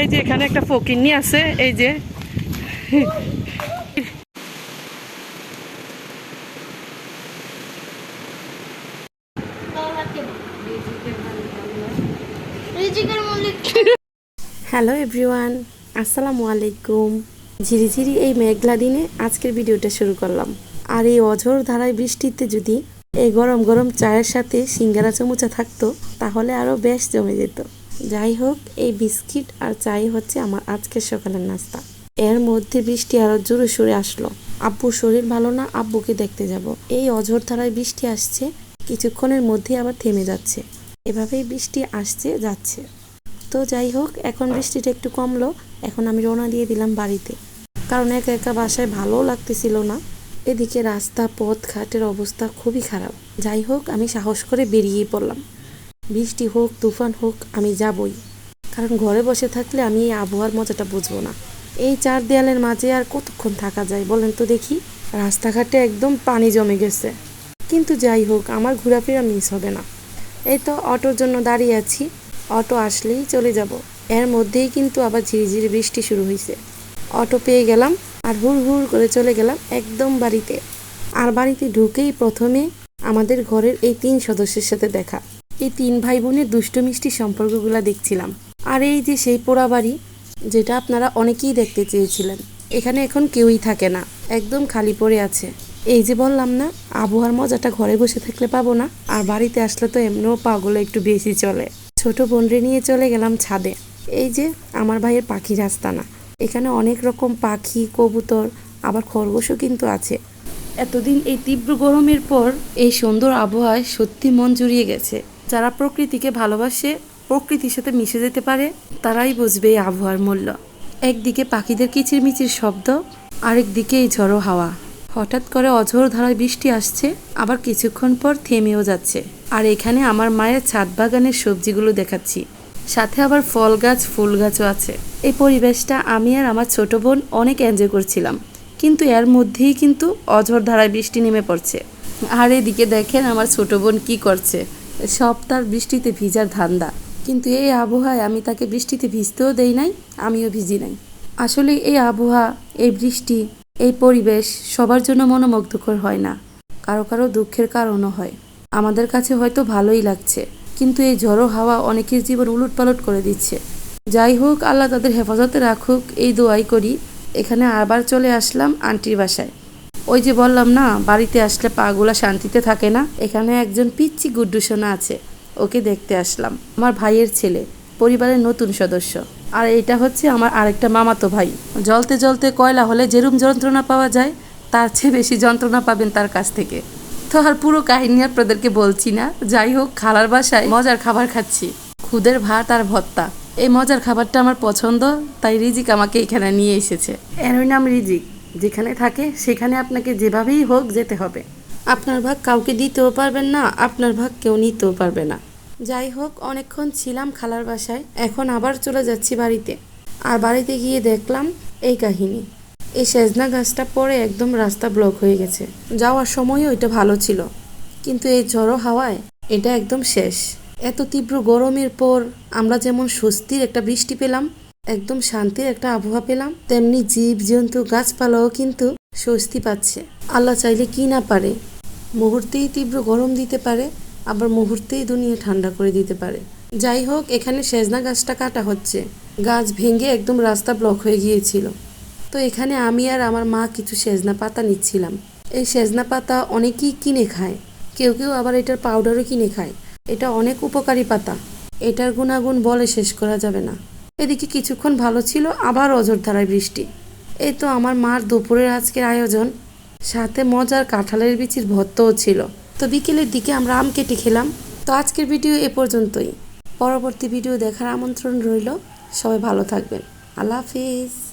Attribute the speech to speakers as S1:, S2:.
S1: এই যে এখানে একটা ফকিন্নি আছে এই যে।
S2: হ্যালো এভরিওয়ান আসসালামু আলাইকুম। ঝিরিঝিরি এই মেঘলা দিনে আজকের ভিডিওটা শুরু করলাম। আর এই অঝোর ধারায় বৃষ্টিতে যদি এই গরম গরম চায়ের সাথে সিঙ্গারা চামচা থাকতো তাহলে আরও বেশ জমে যেত। যাই হোক, এই বিস্কিট আর চাই হচ্ছে আমার আজকের সকালের নাস্তা। এর মধ্যে বৃষ্টি আরও জোরে সরে আসলো। আব্বুর শরীর ভালো না, আব্বুকে দেখতে যাব। এই অঝোর ধারায় বৃষ্টি আসছে, কিছুক্ষণের মধ্যে আবার থেমে যাচ্ছে। এভাবেই বৃষ্টি আসছে, যাচ্ছে। তো যাই হোক, এখন বৃষ্টিটা একটু কমলো, এখন আমি রওনা দিয়ে দিলাম বাড়িতে। কারণ একা একা বাসায় ভালোও লাগতেছিল না। এদিকে রাস্তা, পথ, ঘাটের অবস্থা খুবই খারাপ। যাই হোক, আমি সাহস করে বেরিয়ে পড়লাম। বৃষ্টি হোক, তুফান হোক, আমি যাবই। কারণ ঘরে বসে থাকলে আমি এই আবহাওয়ার মজাটা বুঝব না। এই চার দেয়ালের মাঝে আর কতক্ষণ থাকা যায় বলেন তো দেখি? রাস্তাঘাটে একদম পানি জমে গেছে। কিন্তু যাই হোক, আমার ঘোরাফেরা মিস হবে না। এই তো অটোর জন্য দাঁড়িয়ে আছি। অটো আসলেই চলে যাব। এর মধ্যেই কিন্তু আবার ঝিরিঝিরি বৃষ্টি শুরু হয়েছে অটো পেয়ে গেলাম আর হুড় হুড় করে চলে গেলাম একদম বাড়িতে। আর বাড়িতে ঢুকেই প্রথমে আমাদের ঘরের এই তিন সদস্যের সাথে দেখা। এই তিন ভাই বোনের দুষ্টু মিষ্টি সম্পর্কগুলো দেখছিলাম। আর এই যে সেই পোড়া বাড়ি, যেটা আপনারা অনেকেই দেখতে চেয়েছিলেন, এখানে এখন কেউই থাকে না, একদম খালি পড়ে আছে। এই যে বললাম না, আবহাওয়ার মজাটা ঘরে বসে থাকলে পাবো না, আর বাড়িতে আসলে তো এমনিও পাগুলো একটু বেশি চলে। ছোট বোনরে নিয়ে চলে গেলাম ছাদে। এই যে আমার ভাইয়ের পাখি রাস্তা না এখানে অনেক রকম পাখি, কবুতর, আবার খরগোশও কিন্তু আছে। এতদিন এই তীব্র গরমের পর এই সুন্দর আবহাওয়ায় সত্যি মন জুড়িয়ে গেছে। যারা প্রকৃতিকে ভালোবাসে, প্রকৃতির সাথে মিশে যেতে পারে, তারাই বুঝবে এই আবহাওয়ার মূল্য। একদিকে পাখিদের কিচিরমিচির শব্দ, আরেকদিকে এই ঝড়ো হাওয়া। হঠাৎ করে অঝোর ধারায় বৃষ্টি আসছে, আবার কিছুক্ষণ পর থেমেও যাচ্ছে। আর এখানে আমার মায়ের ছাদ বাগানের সবজিগুলো দেখাচ্ছি। সাথে আবার ফল গাছ, ফুল গাছও আছে। এই পরিবেশটা আমি আর আমার ছোট বোন অনেক এনজয় করছিলাম। কিন্তু এর মধ্যেই কিন্তু অঝোর ধারায় বৃষ্টি নেমে পড়ছে। আর এদিকে দেখেন আমার ছোট বোন কি করছে। সব তার বৃষ্টিতে ভিজার ধান্দা। কিন্তু এই আবহাওয়ায় আমি তাকে বৃষ্টিতে ভিজতেও দেই নাই, আমিও ভিজি নাই। আসলে এই আবহাওয়া, এই বৃষ্টি, এই পরিবেশ সবার জন্য মনোমুগ্ধকর হয় না। কারও কারও দুঃখের কারণও হয়। আমাদের কাছে হয়তো ভালোই লাগছে, কিন্তু এই ঝড়ো হাওয়া অনেকের জীবন উলট পালট করে দিচ্ছে। যাই হোক, আল্লাহ তাদের হেফাজতে রাখুক, এই দোয়াই করি। এখানে আবার চলে আসলাম আন্টির বাসায়। ওই যে বললাম না, বাড়িতে আসলে পাগুলা শান্তিতে থাকে না। এখানে একজন পিচ্ছি গুড্ডুসোনা আছে, ওকে দেখতে আসলাম। আমার ভাইয়ের ছেলে, পরিবারের নতুন সদস্য। আর এটা হচ্ছে আমার আরেকটা মামাতো ভাই। জলতে জলতে কয়লা হলে যেরুম যন্ত্রণা পাওয়া যায়, তার চেয়ে বেশি যন্ত্রণা পাবেন তার কাছ থেকে। তো আর পুরো কাহিনী আপনাদেরকে বলছি না। যাই হোক, খালার বাসায় মজার খাবার খাচ্ছি। খুদের ভাত আর ভত্তা। এই মজার খাবারটা আমার পছন্দ, তাই রিজিক আমাকে এখানে নিয়ে এসেছে। এরই নাম রিজিক। যেখানে থাকে সেখানে আপনাকে যেভাবেই হোক যেতে হবে। আপনার ভাগ কাউকে দিতেও পারবেন না, আপনার ভাগ কেউ নিতেও পারবে না। যাই হোক, অনেকক্ষণ ছিলাম খালার বাসায়, এখন আবার চলে যাচ্ছি বাড়িতে। আর বাড়িতে গিয়ে দেখলাম এই কাহিনী। এই সেজনা গাছটা পরে একদম রাস্তা ব্লক হয়ে গেছে। যাওয়ার সময়ও এটা ভালো ছিল। কিন্তু এই ঝড়ো হাওয়ায় এটা একদম শেষ। এত তীব্র গরমের পর আমরা যেমন স্বস্তির একটা বৃষ্টি পেলাম একদম শান্তির একটা আবহাওয়া পেলাম। তেমনি জীব, জন্তু, গাছপালাও কিন্তু স্বস্তি পাচ্ছে। আল্লাহ চাইলে কি না পারে? মুহূর্তেই তীব্র গরম দিতে পারে, আবার মুহূর্তেই দুনিয়া ঠান্ডা করে দিতে পারে। যাই হোক, এখানে সেজনা গাছটা কাটা হচ্ছে। গাছ ভেঙে একদম রাস্তা ব্লক হয়ে গিয়েছিল। তো এখানে আমি আর আমার মা কিছু সেজনা পাতা নিচ্ছিলাম। এই সেজনা পাতা অনেকেই কিনে খায়। কেউ কেউ আবার এটার পাউডারও কিনে খায়। এটা অনেক উপকারী পাতা। এটার গুণাগুণ বলে শেষ করা যাবে না। এদিকে কিছুক্ষণ ভালো ছিল, আবার অজর ধারায় বৃষ্টি। এই তো আমার মার দুপুরের আজকের আয়োজন। সাথে মজার কাঁঠালের বিচির ভত্তও ছিল। তো বিকেলের দিকে আমরা আম কেটে খেলাম। তো আজকের ভিডিও এ পর্যন্তই। পরবর্তী ভিডিও দেখার আমন্ত্রণ রইল। সবাই ভালো থাকবেন। আল্লাহ হাফিজ।